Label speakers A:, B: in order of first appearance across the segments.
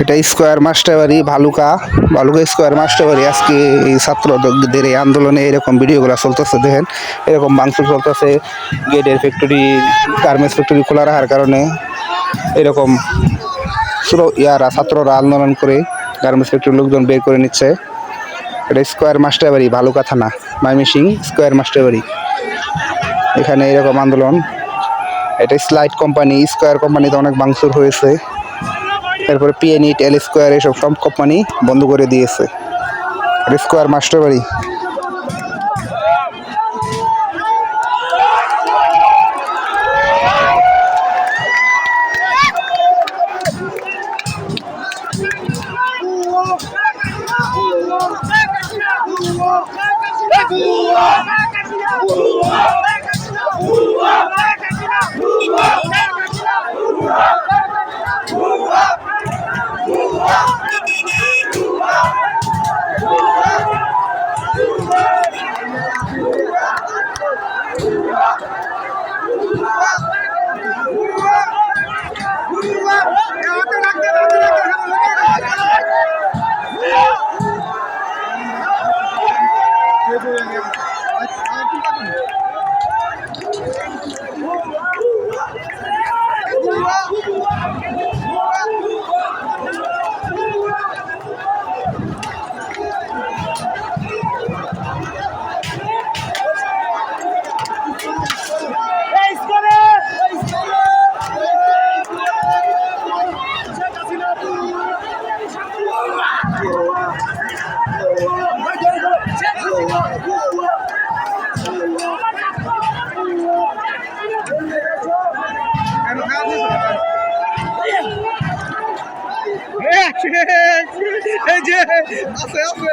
A: এটা Square Masterbari, Bhaluka. Bhaluka Square Masterbari, আজকে এই ছাত্রদের এই আন্দোলনে এরকম ভিডিওগুলো চলতেছে, দেখেন। এরকম মাংস চলতেছে, গেটের ফ্যাক্টরি গার্মেন্টস ফ্যাক্টরি খোলা রাখার কারণে। এরকম ইয়ারা, ছাত্ররা আন্দোলন করে গার্মেন্টস ফ্যাক্টরির লোকজন বের করে নিচ্ছে। এটা স্কোয়ার মাস্টারবাড়ি, ভালুকা থানা, ময়মনসিং স্কোয়ার মাস্টারবাড়ি। এখানে এরকম আন্দোলন। এটা স্লাইড কোম্পানি, স্কোয়ার কোম্পানিতে অনেক মাংসুর হয়েছে। এরপরে পিএনইট এল স্কোয়ার এসব সব কোম্পানি বন্ধ করে দিয়েছে। স্কোয়ার স্কোয়ার মাস্টারবাড়ি। 보조형의 아, 아, 아, 아, 아, 아, 아, 아, এই যে আছে আছে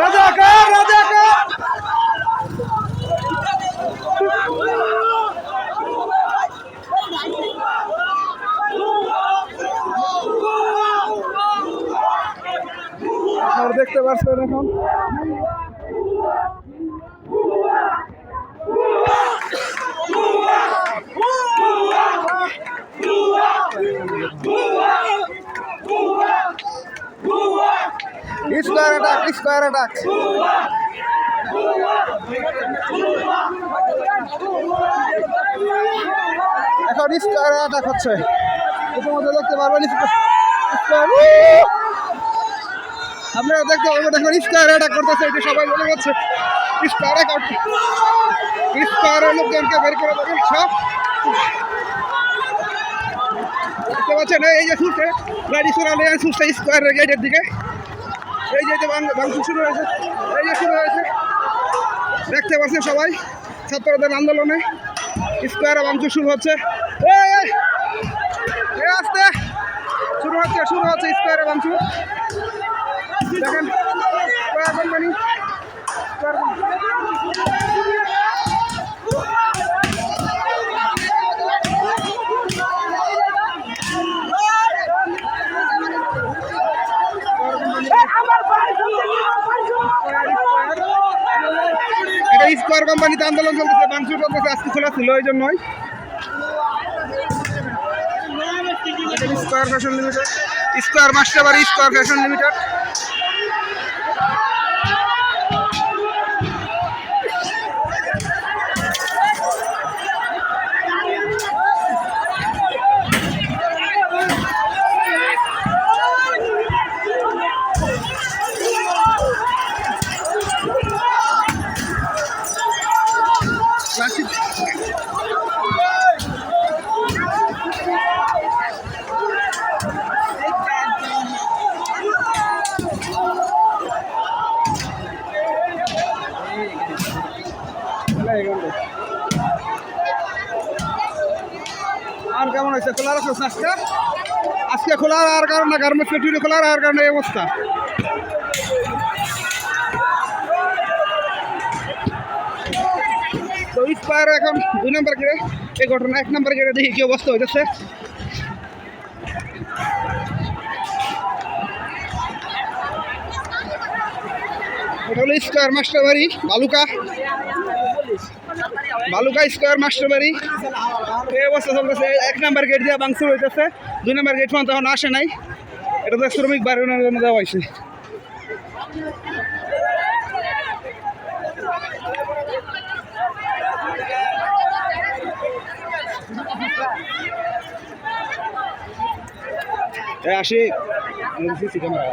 A: রাজাকার রাজাকার আপনারা দেখতে পাচ্ছেন এখন স্কোয়ার অ্যাটাক স্কোয়ার অ্যাটাক। এখন স্কোয়ার অ্যাটাক হচ্ছে। ইতিমধ্যে দেখতে পারবেন, স্কোয়ার আপনারা দেখতে পাবেন এখন স্কোয়ার অ্যাটাক করতেছে, এটি সবাই বলে যাচ্ছে স্কোয়ার অ্যাটাক, স্কোয়ারের লোকজনকে বের করে দেবেন সব পাচ্ছেন এই যে ছুটছে গাড়ি চড়ালে ছুটছে স্কোয়ারের গেটের দিকে। এই যে যে ভাঙ- ভাঙচুর শুরু হয়েছে। এই যে শুরু হয়েছে। দেখতে পাচ্ছেন সবাই, ছাত্রদের আন্দোলনে স্কোয়ারে ভাঙচুর শুরু হচ্ছে। আসতে। শুরু হচ্ছে শুরু হচ্ছে স্কোয়ারে ভাঙচুর। দেখেন স্কোয়ার স্কোয়ার কোম্পানি। এটা স্কোয়ার কোম্পানিতে আন্দোলন চলতেছে, বাংশু চলতেছে, আজকে খোলা ছিল ওই জন্যই। Square fashion limited. Square master Square fashion limited আর কেমন হয়েছে, খোলার আছে আজকে। আজকে খোলার আর কারণে, গার্মেন্টস ফ্যাক্টরি খোলার আর কারণে এই অবস্থা। এখন দুই নম্বর গেড়ে, এই ঘটনা, এক নম্বর গেড়ে দেখি কি অবস্থা হইতেছে। এটা হলো স্কোয়ার মাস্টার বাড়ি বালুকা। বালুকা স্কোয়ার মাস্টার বাড়ি এই অবস্থা চলতেছে। এক নাম্বার গেট দিয়ে বাংসুর হইতেছে। দুই নাম্বার গেট পর্যন্ত এখন আসে নাই। এটা তো শ্রমিক বাড়ির জন্য দেওয়া হয়েছে। আসি। ক্যামেরা